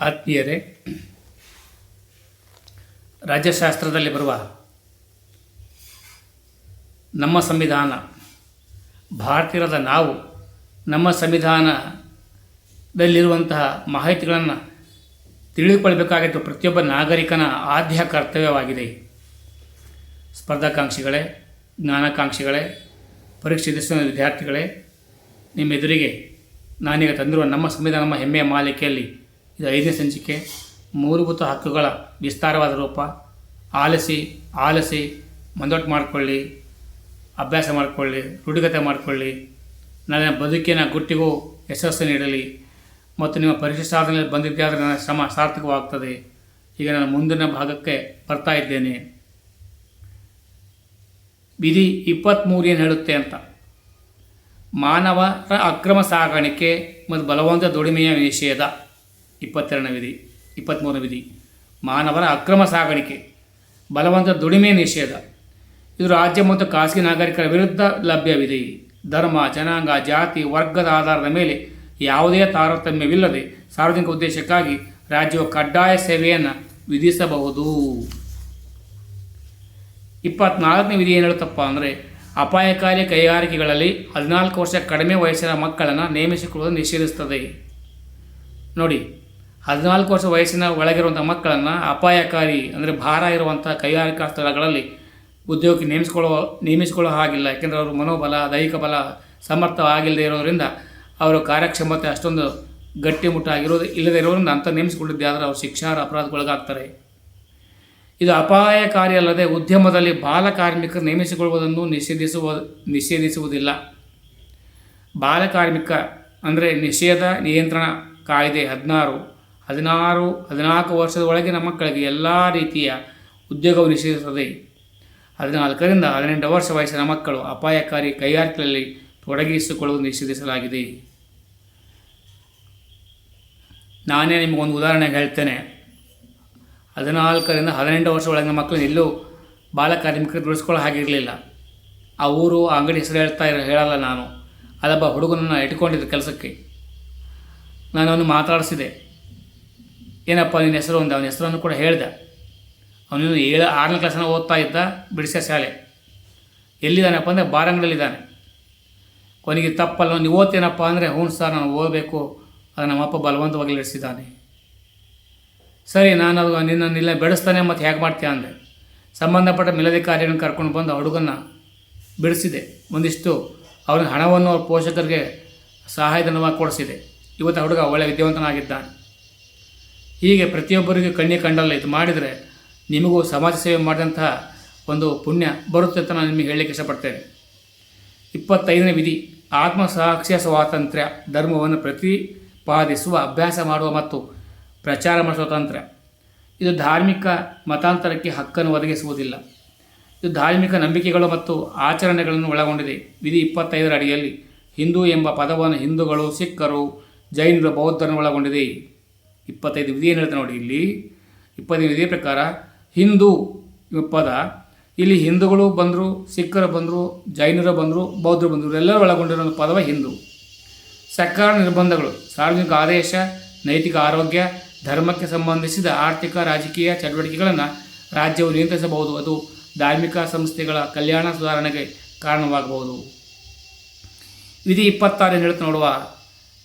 ಆತ್ಮೀಯರೇ, ರಾಜ್ಯಶಾಸ್ತ್ರದಲ್ಲಿ ಬರುವ ನಮ್ಮ ಸಂವಿಧಾನ, ಭಾರತೀಯರಾದ ನಾವು ನಮ್ಮ ಸಂವಿಧಾನದಲ್ಲಿರುವಂತಹ ಮಾಹಿತಿಗಳನ್ನು ತಿಳಿದುಕೊಳ್ಬೇಕಾಗಿದ್ದು ಪ್ರತಿಯೊಬ್ಬ ನಾಗರಿಕನ ಆದ್ಯ ಕರ್ತವ್ಯವಾಗಿದೆ. ಸ್ಪರ್ಧಾಕಾಂಕ್ಷಿಗಳೇ, ಜ್ಞಾನಾಕಾಂಕ್ಷಿಗಳೇ, ಪರೀಕ್ಷೆ ಎದುರಿಸುವ ವಿದ್ಯಾರ್ಥಿಗಳೇ, ನಿಮ್ಮೆದುರಿಗೆ ನಾನೀಗ ತಂದಿರುವ ನಮ್ಮ ಸಂವಿಧಾನ ನಮ್ಮ ಹೆಮ್ಮೆಯ ಮಾಲಿಕೆಯಲ್ಲಿ ಇದು ಐದನೇ ಸಂಚಿಕೆ. ಮೂಲಭೂತ ಹಕ್ಕುಗಳ ವಿಸ್ತಾರವಾದ ರೂಪ. ಆಲಸಿ ಆಲಸಿ, ಮಂದೊಟ್ಟು ಮಾಡಿಕೊಳ್ಳಿ, ಅಭ್ಯಾಸ ಮಾಡಿಕೊಳ್ಳಿ, ರೂಢಿಗತೆ ಮಾಡಿಕೊಳ್ಳಿ. ನನ್ನ ಬದುಕಿನ ಗುಟ್ಟಿಗೂ ಯಶಸ್ಸು ನೀಡಲಿ. ಮತ್ತು ನಿಮ್ಮ ಪರೀಕ್ಷೆ ಸಾಧನೆಯಲ್ಲಿ ಬಂದಿದ್ದೆ ಆದರೆ ನನ್ನ ಶ್ರಮ ಸಾರ್ಥಕವಾಗ್ತದೆ. ಈಗ ನಾನು ಮುಂದಿನ ಭಾಗಕ್ಕೆ ಬರ್ತಾ ಇದ್ದೇನೆ. ವಿಧಿ ಇಪ್ಪತ್ತ್ಮೂರು ಏನು ಹೇಳುತ್ತೆ ಅಂತ. ಮಾನವರ ಅಕ್ರಮ ಸಾಗಾಣಿಕೆ ಮತ್ತು ಬಲವಂತ ದುಡಿಮೆಯ ನಿಷೇಧ. ಇಪ್ಪತ್ತೆರಡನೇ ವಿಧಿ ಇಪ್ಪತ್ತ್ಮೂರನೇ ವಿಧಿ. ಮಾನವರ ಅಕ್ರಮ ಸಾಗಾಣಿಕೆ, ಬಲವಂತ ದುಡಿಮೆ ನಿಷೇಧ. ಇದು ರಾಜ್ಯ ಮತ್ತು ಖಾಸಗಿ ನಾಗರಿಕರ ವಿರುದ್ಧ ಲಭ್ಯವಿದೆ ಧರ್ಮ, ಜನಾಂಗ, ಜಾತಿ, ವರ್ಗದ ಆಧಾರದ ಮೇಲೆ ಯಾವುದೇ ತಾರತಮ್ಯವಿಲ್ಲದೆ ಸಾರ್ವಜನಿಕ ಉದ್ದೇಶಕ್ಕಾಗಿ ರಾಜ್ಯವು ಕಡ್ಡಾಯ ಸೇವೆಯನ್ನು ವಿಧಿಸಬಹುದು. ಇಪ್ಪತ್ನಾಲ್ಕನೇ ವಿಧಿ ಏನು ಹೇಳುತ್ತಪ್ಪ ಅಂದರೆ, ಅಪಾಯಕಾರಿ ಕೈಗಾರಿಕೆಗಳಲ್ಲಿ ಹದಿನಾಲ್ಕು ವರ್ಷ ಕಡಿಮೆ ವಯಸ್ಸಿನ ಮಕ್ಕಳನ್ನು ನೇಮಿಸಿಕೊಳ್ಳುವುದು ನಿಷೇಧಿಸುತ್ತದೆ. ನೋಡಿ ಹದಿನಾಲ್ಕು ವರ್ಷ ವಯಸ್ಸಿನ ಒಳಗಿರುವಂಥ ಮಕ್ಕಳನ್ನು ಅಪಾಯಕಾರಿ ಅಂದರೆ ಭಾರ ಇರುವಂಥ ಕೈಗಾರಿಕಾ ಸ್ಥಳಗಳಲ್ಲಿ ಉದ್ಯೋಗಕ್ಕೆ ನೇಮಿಸ್ಕೊಳ್ಳೋ, ನೇಮಿಸಿಕೊಳ್ಳೋ ಹಾಗಿಲ್ಲ. ಯಾಕೆಂದರೆ ಅವರು ಮನೋಬಲ, ದೈಹಿಕ ಬಲ, ಸಮರ್ಥ ಆಗಿಲ್ಲದೆ ಇರೋದರಿಂದ ಅವರ ಕಾರ್ಯಕ್ಷಮತೆ ಅಷ್ಟೊಂದು ಗಟ್ಟಿಮುಟ್ಟಾಗಿರೋದು ಇಲ್ಲದೇ ಇರೋದ್ರಿಂದ ಅಂತ ನೇಮಿಸಿಕೊಂಡಿದ್ದೆ. ಆದರೆ ಅವರು ಶಿಕ್ಷಾರ ಅಪರಾಧಗೊಳಗಾಗ್ತಾರೆ ಇದು ಅಪಾಯಕಾರಿ ಅಲ್ಲದೆ ಉದ್ಯಮದಲ್ಲಿ ಬಾಲಕಾರ್ಮಿಕರು ನೇಮಿಸಿಕೊಳ್ಳುವುದನ್ನು ನಿಷೇಧಿಸುವ, ನಿಷೇಧಿಸುವುದಿಲ್ಲ. ಬಾಲಕಾರ್ಮಿಕ ಅಂದರೆ ನಿಷೇಧ ನಿಯಂತ್ರಣ ಕಾಯ್ದೆ ಹದಿನಾರು. ಹದಿನಾರು, ಹದಿನಾಲ್ಕು ವರ್ಷದ ಒಳಗಿನ ಮಕ್ಕಳಿಗೆ ಎಲ್ಲ ರೀತಿಯ ಉದ್ಯೋಗವು ನಿಷೇಧಿಸುತ್ತದೆ. ಹದಿನಾಲ್ಕರಿಂದ ಹದಿನೆಂಟು ವರ್ಷ ವಯಸ್ಸಿನ ಮಕ್ಕಳು ಅಪಾಯಕಾರಿ ಕೈಗಾರಿಕೆಗಳಲ್ಲಿ ತೊಡಗಿಸಿಕೊಳ್ಳುವುದು ನಿಷೇಧಿಸಲಾಗಿದೆ. ನಾನೇ ನಿಮಗೊಂದು ಉದಾಹರಣೆ ಹೇಳ್ತೇನೆ. ಹದಿನಾಲ್ಕರಿಂದ ಹದಿನೆಂಟು ವರ್ಷ ಒಳಗಿನ ಮಕ್ಕಳು ಎಲ್ಲೂ ಬಾಲ ಕಾರ್ಮಿಕರು ದುಡಿಸ್ಕೊಳ್ಳೋ ಹಾಗಿರಲಿಲ್ಲ ಆ ಊರು, ಆ ಅಂಗಡಿ ಹೆಸರು ಹೇಳ್ತಾ ಇರೋ ಹೇಳಲ್ಲ ನಾನು. ಅದೊಬ್ಬ ಹುಡುಗನನ್ನು ಇಟ್ಕೊಂಡಿದ್ದ ಕೆಲಸಕ್ಕೆ. ನಾನು ಅವನು ಮಾತಾಡಿಸಿದೆ. ಏನಪ್ಪ ನಿನ್ನ ಹೆಸರು ಒಂದು, ಅವನ ಹೆಸರನ್ನು ಕೂಡ ಹೇಳಿದೆ. ಅವನು ಏಳು, ಆರನೇ ಕ್ಲಾಸನ್ನ ಓದ್ತಾ ಇದ್ದ ಬಿಡಿಸ ಶಾಲೆ. ಎಲ್ಲಿದ್ದಾನಪ್ಪ ಅಂದರೆ ಬಾರಂಗಡಲ್ಲಿದ್ದಾನೆ ಕೊನೆಗೆ ತಪ್ಪಲ್ಲ ನೀವು ಓದ್ತೇನಪ್ಪ ಅಂದರೆ, ಹ್ಞೂ ಸರ್ ನಾನು ಓದಬೇಕು. ಅದು ನಮ್ಮಪ್ಪ ಬಲವಂತವಾಗಿ ನಡೆಸಿದ್ದಾನೆ ಸರಿ, ನಾನು ಅದು ನಿನ್ನನ್ನೆಲ್ಲ ಬೆಳೆಸ್ತಾನೆ ಮತ್ತು ಹೇಗೆ ಮಾಡ್ತೀಯ ಅಂದೆ. ಸಂಬಂಧಪಟ್ಟ ಮೇಲಧಿಕಾರಿಗಳನ್ನು ಕರ್ಕೊಂಡು ಬಂದು ಹುಡುಗನ ಬಿಡಿಸಿದೆ. ಒಂದಿಷ್ಟು ಅವನ ಹಣವನ್ನು ಅವ್ರ ಪೋಷಕರಿಗೆ ಸಹಾಯಧನವಾಗಿ ಕೊಡಿಸಿದೆ. ಇವತ್ತು ಹುಡುಗ ಒಳ್ಳೆಯ ವಿದ್ಯಾವಂತನಾಗಿದ್ದಾನೆ. ಹೀಗೆ ಪ್ರತಿಯೊಬ್ಬರಿಗೂ ಕಣ್ಣಿಗೆ ಕಂಡಲ್ಲ. ಇದು ಮಾಡಿದರೆ ನಿಮಗೂ ಸಮಾಜ ಸೇವೆ ಮಾಡಿದಂತಹ ಒಂದು ಪುಣ್ಯ ಬರುತ್ತೆ ಅಂತ ನಾನು ನಿಮಗೆ ಹೇಳಲಿಕ್ಕೆ ಇಷ್ಟಪಡ್ತೇನೆ. ಇಪ್ಪತ್ತೈದನೇ ವಿಧಿ ಆತ್ಮ ಸಾಕ್ಷ್ಯ ಸ್ವಾತಂತ್ರ್ಯ. ಧರ್ಮವನ್ನು ಪ್ರತಿಪಾದಿಸುವ, ಅಭ್ಯಾಸ ಮಾಡುವ ಮತ್ತು ಪ್ರಚಾರ ಮಾಡುವ ಸ್ವಾತಂತ್ರ್ಯ. ಇದು ಧಾರ್ಮಿಕ ಮತಾಂತರಕ್ಕೆ ಹಕ್ಕನ್ನು ಒದಗಿಸುವುದಿಲ್ಲ. ಇದು ಧಾರ್ಮಿಕ ನಂಬಿಕೆಗಳು ಮತ್ತು ಆಚರಣೆಗಳನ್ನು ಒಳಗೊಂಡಿದೆ. ವಿಧಿ ಇಪ್ಪತ್ತೈದರ ಅಡಿಯಲ್ಲಿ ಹಿಂದೂ ಎಂಬ ಪದವನ್ನು ಹಿಂದೂಗಳು, ಸಿಖ್ಖರು, ಜೈನರು, ಬೌದ್ಧರನ್ನು ಒಳಗೊಂಡಿದೆ. ಇಪ್ಪತ್ತೈದು ವಿಧಿ ಏನು ಹೇಳ್ತಾರೆ ನೋಡಿ ಇಲ್ಲಿ. ಇಪ್ಪತ್ತೈದು ವಿಧಿಯ ಪ್ರಕಾರ ಹಿಂದೂ ಪದ. ಇಲ್ಲಿ ಹಿಂದೂಗಳು ಬಂದರು, ಸಿಖ್ಖರು ಬಂದರು, ಜೈನರು ಬಂದರು, ಬೌದ್ಧರು ಬಂದರು ಎಲ್ಲರೂ ಒಳಗೊಂಡಿರೋ ಒಂದು ಪದವ ಹಿಂದೂ. ಸರ್ಕಾರ ನಿರ್ಬಂಧಗಳು, ಸಾರ್ವಜನಿಕ ಆದೇಶ, ನೈತಿಕ ಆರೋಗ್ಯ, ಧರ್ಮಕ್ಕೆ ಸಂಬಂಧಿಸಿದ ಆರ್ಥಿಕ, ರಾಜಕೀಯ ಚಟುವಟಿಕೆಗಳನ್ನು ರಾಜ್ಯವು ನಿಯಂತ್ರಿಸಬಹುದು. ಅದು ಧಾರ್ಮಿಕ ಸಂಸ್ಥೆಗಳ ಕಲ್ಯಾಣ ಸುಧಾರಣೆಗೆ ಕಾರಣವಾಗಬಹುದು. ವಿಧಿ ಇಪ್ಪತ್ತಾರು ಏನು ಹೇಳುತ್ತೆ ನೋಡುವ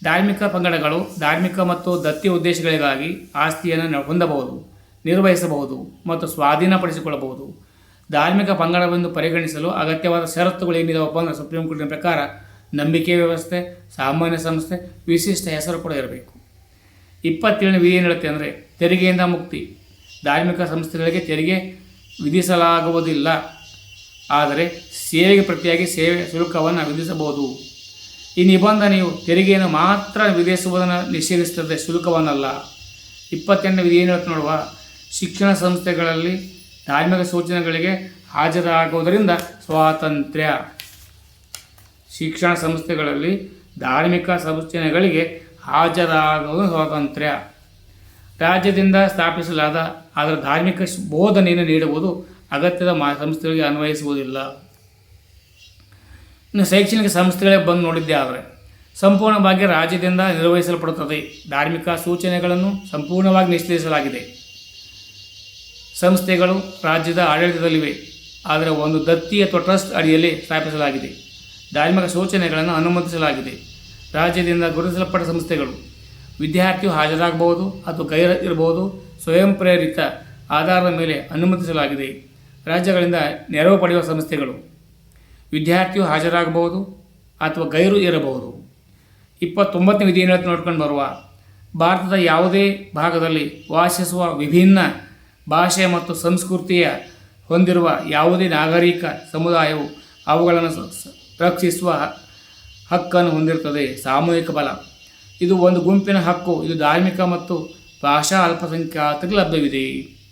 ಧಾರ್ಮಿಕ ಪಂಗಡಗಳು, ಧಾರ್ಮಿಕ ಮತ್ತು ದತ್ತಿ ಉದ್ದೇಶಗಳಿಗಾಗಿ ಆಸ್ತಿಯನ್ನು ಹೊಂದಬಹುದು, ನಿರ್ವಹಿಸಬಹುದು ಮತ್ತು ಸ್ವಾಧೀನಪಡಿಸಿಕೊಳ್ಳಬಹುದು. ಧಾರ್ಮಿಕ ಪಂಗಡವೆಂದು ಪರಿಗಣಿಸಲು ಅಗತ್ಯವಾದ ಷರತ್ತುಗಳು ಏನಿದಾವಪ್ಪ ಅಂದರೆ ಸುಪ್ರೀಂ ಕೋರ್ಟಿನ ಪ್ರಕಾರ ನಂಬಿಕೆ ವ್ಯವಸ್ಥೆ, ಸಾಮಾನ್ಯ ಸಂಸ್ಥೆ, ವಿಶಿಷ್ಟ ಹೆಸರು ಕೂಡ ಇರಬೇಕು. ಇಪ್ಪತ್ತೇಳನೇ ವಿಧಿ ಏನು ಹೇಳುತ್ತೆ ಅಂದರೆ ತೆರಿಗೆಯಿಂದ ಮುಕ್ತಿ. ಧಾರ್ಮಿಕ ಸಂಸ್ಥೆಗಳಿಗೆ ತೆರಿಗೆ ವಿಧಿಸಲಾಗುವುದಿಲ್ಲ. ಆದರೆ ಸೇವೆಗೆ ಪ್ರತಿಯಾಗಿ ಸೇವೆ ಶುಲ್ಕವನ್ನು ವಿಧಿಸಬಹುದು. ಈ ನಿಬಂಧನೆಯು ತೆರಿಗೆಯನ್ನು ಮಾತ್ರ ವಿಧಿಸುವುದನ್ನು ನಿಷೇಧಿಸುತ್ತದೆ, ಶುಲ್ಕವನ್ನಲ್ಲ. ಇಪ್ಪತ್ತೆಂಟನೇ ವಿಧಿ ಏನು ಹೇಳ್ತಾ ನೋಡುವ? ಶಿಕ್ಷಣ ಸಂಸ್ಥೆಗಳಲ್ಲಿ ಧಾರ್ಮಿಕ ಸೂಚನೆಗಳಿಗೆ ಹಾಜರಾಗುವುದರಿಂದ ಸ್ವಾತಂತ್ರ್ಯ. ಶಿಕ್ಷಣ ಸಂಸ್ಥೆಗಳಲ್ಲಿ ಧಾರ್ಮಿಕ ಸೂಚನೆಗಳಿಗೆ ಹಾಜರಾಗುವುದು ಸ್ವಾತಂತ್ರ್ಯ. ರಾಜ್ಯದಿಂದ ಸ್ಥಾಪಿಸಲಾದ ಅದರ ಧಾರ್ಮಿಕ ಬೋಧನೆಯನ್ನು ನೀಡುವುದು ಅಗತ್ಯದ ಮಾ, ಸಂಸ್ಥೆಗಳಿಗೆ ಅನ್ವಯಿಸುವುದಿಲ್ಲ. ಇನ್ನು ಶೈಕ್ಷಣಿಕ ಸಂಸ್ಥೆಗಳೇ ಬಂದು ನೋಡಿದ್ದೇ ಆದರೆ ಸಂಪೂರ್ಣವಾಗಿ ರಾಜ್ಯದಿಂದ ನಿರ್ವಹಿಸಲ್ಪಡುತ್ತದೆ. ಧಾರ್ಮಿಕ ಸೂಚನೆಗಳನ್ನು ಸಂಪೂರ್ಣವಾಗಿ ನಿಶ್ಚಯಿಸಲಾಗಿದೆ ಸಂಸ್ಥೆಗಳು ರಾಜ್ಯದ ಆಡಳಿತದಲ್ಲಿವೆ. ಆದರೆ ಒಂದು ದತ್ತಿ ಅಥವಾ ಟ್ರಸ್ಟ್ ಅಡಿಯಲ್ಲಿ ಸ್ಥಾಪಿಸಲಾಗಿದೆ. ಧಾರ್ಮಿಕ ಸೂಚನೆಗಳನ್ನು ಅನುಮತಿಸಲಾಗಿದೆ. ರಾಜ್ಯದಿಂದ ಗುರುತಿಸಲ್ಪಟ್ಟ ಸಂಸ್ಥೆಗಳು ವಿದ್ಯಾರ್ಥಿಯು ಹಾಜರಾಗಬಹುದು ಅಥವಾ ಗೈರ ಇರಬಹುದು ಸ್ವಯಂ ಪ್ರೇರಿತ ಆಧಾರದ ಮೇಲೆ ಅನುಮತಿಸಲಾಗಿದೆ. ರಾಜ್ಯಗಳಿಂದ ನೆರವು ಪಡೆಯುವ ಸಂಸ್ಥೆಗಳು ವಿದ್ಯಾರ್ಥಿಯು ಹಾಜರಾಗಬಹುದು ಅಥವಾ ಗೈರು ಇರಬಹುದು. ಇಪ್ಪತ್ತೊಂಬತ್ತನೇ ವಿಧಿಯನ್ನು ನೋಡ್ಕೊಂಡು ಬರುವ ಭಾರತದ ಯಾವುದೇ ಭಾಗದಲ್ಲಿ ವಾಸಿಸುವ ವಿಭಿನ್ನ ಭಾಷೆ ಮತ್ತು ಸಂಸ್ಕೃತಿಯ ಹೊಂದಿರುವ ಯಾವುದೇ ನಾಗರಿಕ ಸಮುದಾಯವು ಅವುಗಳನ್ನು ರಕ್ಷಿಸುವ ಹಕ್ಕನ್ನು ಹೊಂದಿರುತ್ತದೆ. ಸಾಮೂಹಿಕ ಬಲ. ಇದು ಒಂದು ಗುಂಪಿನ ಹಕ್ಕು. ಇದು ಧಾರ್ಮಿಕ ಮತ್ತು ಭಾಷಾ ಅಲ್ಪಸಂಖ್ಯಾತರಿಗೆ ಲಭ್ಯವಿದೆ.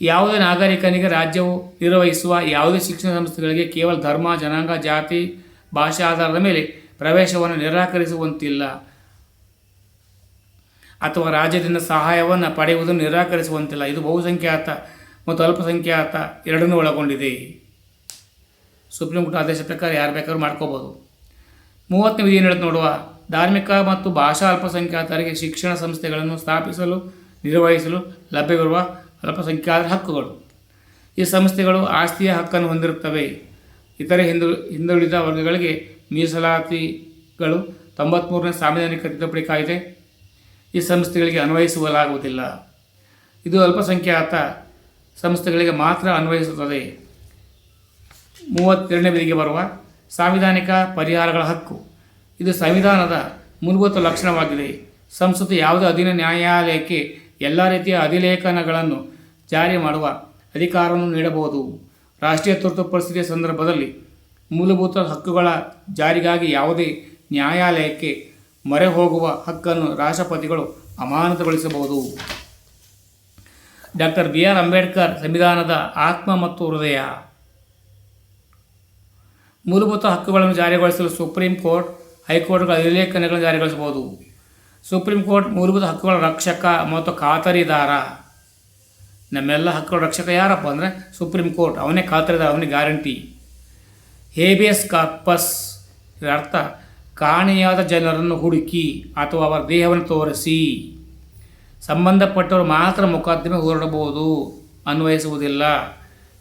ಯಾವುದೇ ನಾಗರಿಕನಿಗೆ ರಾಜ್ಯವು ನಿರ್ವಹಿಸುವ ಯಾವುದೇ ಶಿಕ್ಷಣ ಸಂಸ್ಥೆಗಳಿಗೆ ಕೇವಲ ಧರ್ಮ, ಜನಾಂಗ, ಜಾತಿ, ಭಾಷಾ ಆಧಾರದ ಮೇಲೆ ಪ್ರವೇಶವನ್ನು ನಿರಾಕರಿಸುವಂತಿಲ್ಲ. ಅಥವಾ ರಾಜ್ಯದಿಂದ ಸಹಾಯವನ್ನು ಪಡೆಯುವುದನ್ನು ನಿರಾಕರಿಸುವಂತಿಲ್ಲ. ಇದು ಬಹುಸಂಖ್ಯಾತ ಮತ್ತು ಅಲ್ಪಸಂಖ್ಯಾತ ಎರಡನ್ನೂ ಒಳಗೊಂಡಿದೆ. ಸುಪ್ರೀಂ ಕೋರ್ಟ್ ಆದೇಶ ಪ್ರಕಾರ ಯಾರು ಬೇಕಾದ್ರೂ ಮಾಡ್ಕೋಬೋದು. ಮೂವತ್ತನೇ ವಿಧಿ ಹೇಳುತ್ತೆ ನೋಡುವ ಧಾರ್ಮಿಕ ಮತ್ತು ಭಾಷಾ ಅಲ್ಪಸಂಖ್ಯಾತರಿಗೆ ಶಿಕ್ಷಣ ಸಂಸ್ಥೆಗಳನ್ನು ಸ್ಥಾಪಿಸಲು, ನಿರ್ವಹಿಸಲು ಲಭ್ಯವಿರುವ ಅಲ್ಪಸಂಖ್ಯಾತರ ಹಕ್ಕುಗಳು. ಈ ಸಂಸ್ಥೆಗಳು ಆಸ್ತಿಯ ಹಕ್ಕನ್ನು ಹೊಂದಿರುತ್ತವೆ. ಇತರೆ ಹಿಂದು, ಹಿಂದುಳಿದ ವರ್ಗಗಳಿಗೆ ಮೀಸಲಾತಿಗಳು ತೊಂಬತ್ತ್ಮೂರನೇ ಸಾಂವಿಧಾನಿಕ ತಿದ್ದುಪಡಿ ಕಾಯ್ದೆ ಈ ಸಂಸ್ಥೆಗಳಿಗೆ ಅನ್ವಯಿಸುವಲಾಗುವುದಿಲ್ಲ. ಇದು ಅಲ್ಪಸಂಖ್ಯಾತ ಸಂಸ್ಥೆಗಳಿಗೆ ಮಾತ್ರ ಅನ್ವಯಿಸುತ್ತದೆ. ಮೂವತ್ತೆರಡನೇ ವಿಧಿಗೆ ಬರುವ ಸಾಂವಿಧಾನಿಕ ಪರಿಹಾರಗಳ ಹಕ್ಕು. ಇದು ಸಂವಿಧಾನದ ಮೂಲಭೂತ ಲಕ್ಷಣವಾಗಿದೆ. ಸಂಸತ್ತು ಯಾವುದೇ ಅಧೀನ ನ್ಯಾಯಾಲಯಕ್ಕೆ ಎಲ್ಲ ರೀತಿಯ ಅಧಿಲೇಖನಗಳನ್ನು ಜಾರಿ ಮಾಡುವ ಅಧಿಕಾರವನ್ನು ನೀಡಬಹುದು. ರಾಷ್ಟ್ರೀಯ ತುರ್ತು ಪರಿಸ್ಥಿತಿಯ ಸಂದರ್ಭದಲ್ಲಿ ಮೂಲಭೂತ ಹಕ್ಕುಗಳ ಜಾರಿಗಾಗಿ ಯಾವುದೇ ನ್ಯಾಯಾಲಯಕ್ಕೆ ಮೊರೆ ಹೋಗುವ ಹಕ್ಕನ್ನು ರಾಷ್ಟ್ರಪತಿಗಳು ಅಮಾನತುಗೊಳಿಸಬಹುದು. ಡಾಕ್ಟರ್ ಬಿ ಆರ್ ಅಂಬೇಡ್ಕರ್ ಸಂವಿಧಾನದ ಆತ್ಮ ಮತ್ತು ಹೃದಯ. ಮೂಲಭೂತ ಹಕ್ಕುಗಳನ್ನು ಜಾರಿಗೊಳಿಸಲು ಸುಪ್ರೀಂ ಕೋರ್ಟ್, ಹೈಕೋರ್ಟ್ಗಳ ಅಧಿಲೇಖನಗಳನ್ನು ಜಾರಿಗೊಳಿಸಬಹುದು. ಸುಪ್ರೀಂ ಕೋರ್ಟ್ ಮೂಲಭೂತ ಹಕ್ಕುಗಳ ರಕ್ಷಕ ಮತ್ತು ಖಾತರಿದಾರ. ನಮ್ಮೆಲ್ಲ ಹಕ್ಕುಗಳ ರಕ್ಷಕ ಯಾರಪ್ಪ ಅಂದರೆ ಸುಪ್ರೀಂ ಕೋರ್ಟ್. ಅವನೇ ಖಾತ್ರಿದ ಅವನೇ ಗ್ಯಾರಂಟಿ. ಹೇಬಿಯಸ್ ಕಾರ್ಪಸ್ ಇದರ ಅರ್ಥ, ಕಾಣೆಯಾದ ಜನರನ್ನು ಹುಡುಕಿ ಅಥವಾ ಅವರ ದೇಹವನ್ನು ತೋರಿಸಿ. ಸಂಬಂಧಪಟ್ಟವರು ಮಾತ್ರ ಮೊಕದ್ದಮೆ ಹೊರಡಬಹುದು, ಅನ್ವಯಿಸುವುದಿಲ್ಲ.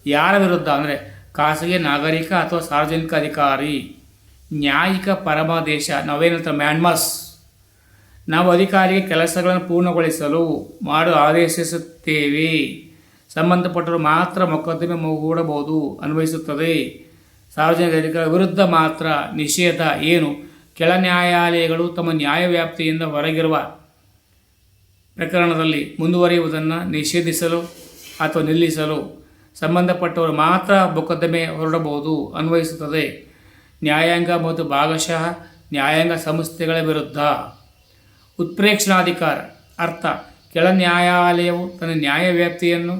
ಯಾರ ವಿರುದ್ಧ ಅಂದರೆ ಖಾಸಗಿ ನಾಗರಿಕ ಅಥವಾ ಸಾರ್ವಜನಿಕ ಅಧಿಕಾರಿ. ನ್ಯಾಯಿಕ ಪರಮಾದೇಶ ನಾವೇನಂತ ಮ್ಯಾನ್ಮಸ್ ನಾವು ಅಧಿಕಾರಿಗೆ ಕೆಲಸಗಳನ್ನು ಪೂರ್ಣಗೊಳಿಸಲು ಮಾಡಲು ಆದೇಶಿಸುತ್ತೇವೆ. ಸಂಬಂಧಪಟ್ಟವರು ಮಾತ್ರ ಮೊಕದ್ದಮೆ ಮೂಡಬಹುದು ಅನ್ವಯಿಸುತ್ತದೆ. ಸಾರ್ವಜನಿಕ ಅಧಿಕಾರ ವಿರುದ್ಧ ಮಾತ್ರ ನಿಷೇಧ ಏನು? ಕೆಳ ನ್ಯಾಯಾಲಯಗಳು ತಮ್ಮ ನ್ಯಾಯವ್ಯಾಪ್ತಿಯಿಂದ ಹೊರಗಿರುವ ಪ್ರಕರಣದಲ್ಲಿ ಮುಂದುವರಿಯುವುದನ್ನು ನಿಷೇಧಿಸಲು ಅಥವಾ ನಿಲ್ಲಿಸಲು ಸಂಬಂಧಪಟ್ಟವರು ಮಾತ್ರ ಮೊಕದ್ದಮೆ ಹೊರಡಬಹುದು ಅನ್ವಯಿಸುತ್ತದೆ. ನ್ಯಾಯಾಂಗ ಮತ್ತು ಭಾಗಶಃ ನ್ಯಾಯಾಂಗ ಸಂಸ್ಥೆಗಳ ವಿರುದ್ಧ. ಉತ್ಪ್ರೇಕ್ಷಣಾಧಿಕಾರ, ಅರ್ಥ. ಕೆಳ ನ್ಯಾಯಾಲಯವು ತನ್ನ ನ್ಯಾಯ ವ್ಯಾಪ್ತಿಯನ್ನು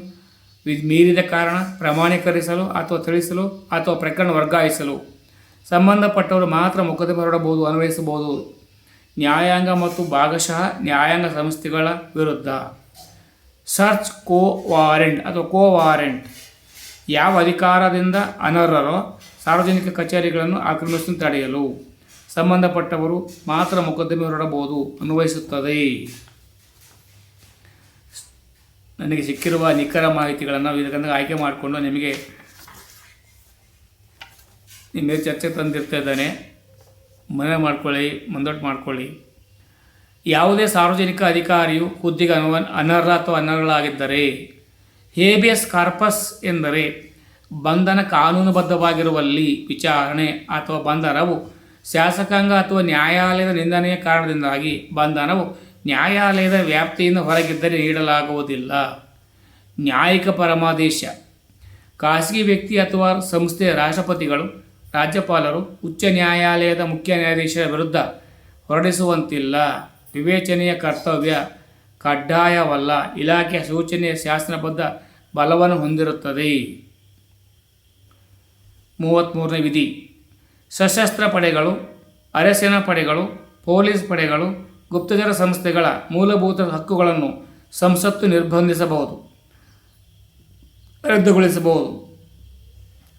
ಮೀರಿದ ಕಾರಣ ಪ್ರಮಾಣೀಕರಿಸಲು ಅಥವಾ ತಿಳಿಸಲು ಅಥವಾ ಪ್ರಕರಣ ವರ್ಗಾಯಿಸಲು ಸಂಬಂಧಪಟ್ಟವರು ಮಾತ್ರ ಮೊಕದ್ದಮೆ ಹೊರಡಬಹುದು, ಅನ್ವಯಿಸಬಹುದು. ನ್ಯಾಯಾಂಗ ಮತ್ತು ಭಾಗಶಃ ನ್ಯಾಯಾಂಗ ಸಂಸ್ಥೆಗಳ ವಿರುದ್ಧ. ಸರ್ಚ್ ಕೋ ವಾರೆಂಟ್ ಅಥವಾ ಕೋ ವಾರೆಂಟ್. ಯಾವ ಅಧಿಕಾರದಿಂದ ಅನರ್ಹರೋ ಸಾರ್ವಜನಿಕ ಕಚೇರಿಗಳನ್ನು ಆಕ್ರಮಿಸಲು ತಡೆಯಲು. ಸಂಬಂಧಪಟ್ಟವರು ಮಾತ್ರ ಮೊಕದ್ದಮೆ ಹೊರಡಬಹುದು ಅನ್ವಯಿಸುತ್ತದೆ. ನನಗೆ ಸಿಕ್ಕಿರುವ ನಿಖರ ಮಾಹಿತಿಗಳನ್ನು ಇದಕ್ಕಂತ ಆಯ್ಕೆ ಮಾಡಿಕೊಂಡು ನಿಮಗೆ ನಿಮಗೆ ಚರ್ಚೆ ತಂದಿರ್ತಾ ಇದ್ದಾನೆ. ಮನವಿ ಮಾಡ್ಕೊಳ್ಳಿ, ಮುಂದೊಟ್ಟು ಮಾಡ್ಕೊಳ್ಳಿ. ಯಾವುದೇ ಸಾರ್ವಜನಿಕ ಅಧಿಕಾರಿಯು ಹುದ್ದೆಗೆ ಅನು ಅನರ್ಹ ಅಥವಾ ಅನರ್ಹಳಾಗಿದ್ದರೆ, ಹೇಬಿಯಸ್ ಕಾರ್ಪಸ್ ಎಂದರೆ ಬಂಧನ ಕಾನೂನುಬದ್ಧವಾಗಿರುವಲ್ಲಿ ವಿಚಾರಣೆ ಅಥವಾ ಬಂಧನವು ಶಾಸಕಾಂಗ ಅಥವಾ ನ್ಯಾಯಾಲಯದ ನಿಂದನೆಯ ಕಾರಣದಿಂದಾಗಿ ಬಂಧನವು ನ್ಯಾಯಾಲಯದ ವ್ಯಾಪ್ತಿಯಿಂದ ಹೊರಗಿದ್ದರೆ ನೀಡಲಾಗುವುದಿಲ್ಲ. ನ್ಯಾಯಿಕ ಪರಮಾದೇಶ. ಖಾಸಗಿ ವ್ಯಕ್ತಿ ಅಥವಾ ಸಂಸ್ಥೆಯ ರಾಷ್ಟ್ರಪತಿಗಳು, ರಾಜ್ಯಪಾಲರು, ಉಚ್ಚ ನ್ಯಾಯಾಲಯದ ಮುಖ್ಯ ನ್ಯಾಯಾಧೀಶರ ವಿರುದ್ಧ ಹೊರಡಿಸುವಂತಿಲ್ಲ. ವಿವೇಚನೆಯ ಕರ್ತವ್ಯ ಕಡ್ಡಾಯವಲ್ಲ. ಇಲಾಖೆಯ ಸೂಚನೆಯ ಶಾಸನಬದ್ಧ ಬಲವನ್ನು ಹೊಂದಿರುತ್ತದೆ. ಮೂವತ್ತ್ಮೂರನೇ ವಿಧಿ. ಸಶಸ್ತ್ರ ಪಡೆಗಳು, ಅರೆಸೇನಾ ಪಡೆಗಳು, ಪೊಲೀಸ್ ಪಡೆಗಳು, ಗುಪ್ತಚರ ಸಂಸ್ಥೆಗಳ ಮೂಲಭೂತ ಹಕ್ಕುಗಳನ್ನು ಸಂಸತ್ತು ನಿರ್ಬಂಧಿಸಬಹುದು, ರದ್ದುಗೊಳಿಸಬಹುದು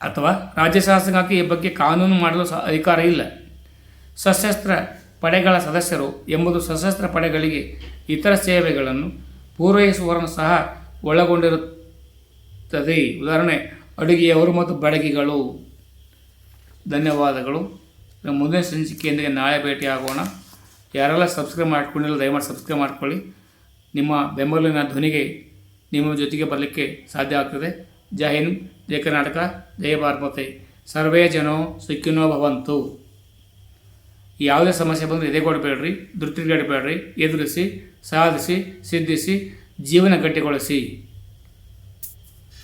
ಅಥವಾ ರಾಜ್ಯ ಈ ಬಗ್ಗೆ ಕಾನೂನು ಮಾಡಲು ಅಧಿಕಾರ ಇಲ್ಲ. ಸಶಸ್ತ್ರ ಪಡೆಗಳ ಸದಸ್ಯರು ಎಂಬುದು ಸಶಸ್ತ್ರ ಪಡೆಗಳಿಗೆ ಇತರ ಸೇವೆಗಳನ್ನು ಪೂರೈಸುವವರನ್ನು ಸಹ ಒಳಗೊಂಡಿರುತ್ತದೆ. ಉದಾಹರಣೆ, ಅಡುಗೆಯವರು ಮತ್ತು ಬಡಗಿಗಳು. ಧನ್ಯವಾದಗಳು. ನಮ್ಮ ಮುಂದಿನ ಸಂಚಿಕೆಯೊಂದಿಗೆ ನಾಳೆ ಭೇಟಿಯಾಗೋಣ. ಯಾರೆಲ್ಲ ಸಬ್ಸ್ಕ್ರೈಬ್ ಮಾಡ್ಕೊಂಡಿಲ್ಲ, ದಯಮಾಡಿ ಸಬ್ಸ್ಕ್ರೈಬ್ ಮಾಡ್ಕೊಳ್ಳಿ. ನಿಮ್ಮ ಬೆಂಬಲಿನ ಧ್ವನಿಗೆ ನಿಮ್ಮ ಜೊತೆಗೆ ಬರಲಿಕ್ಕೆ ಸಾಧ್ಯ ಆಗ್ತದೆ. ಜೈ ಹಿಂದ್, ಜೈ ಕರ್ನಾಟಕ ಜಯ ಭಾರತ ಸರ್ವೇ ಜನೋ ಸುಖಿನೋ ಭವಂತು. ಯಾವುದೇ ಸಮಸ್ಯೆ ಬಂದರೆ ಎದೆಗೊಡಬೇಡ್ರಿ ಧೃತಿಗೆಡಬೇಡ್ರಿ ಎದುರಿಸಿ, ಸಾಧಿಸಿ, ಸಿದ್ಧಿಸಿ, ಜೀವನ ಗಟ್ಟಿಗೊಳಿಸಿ.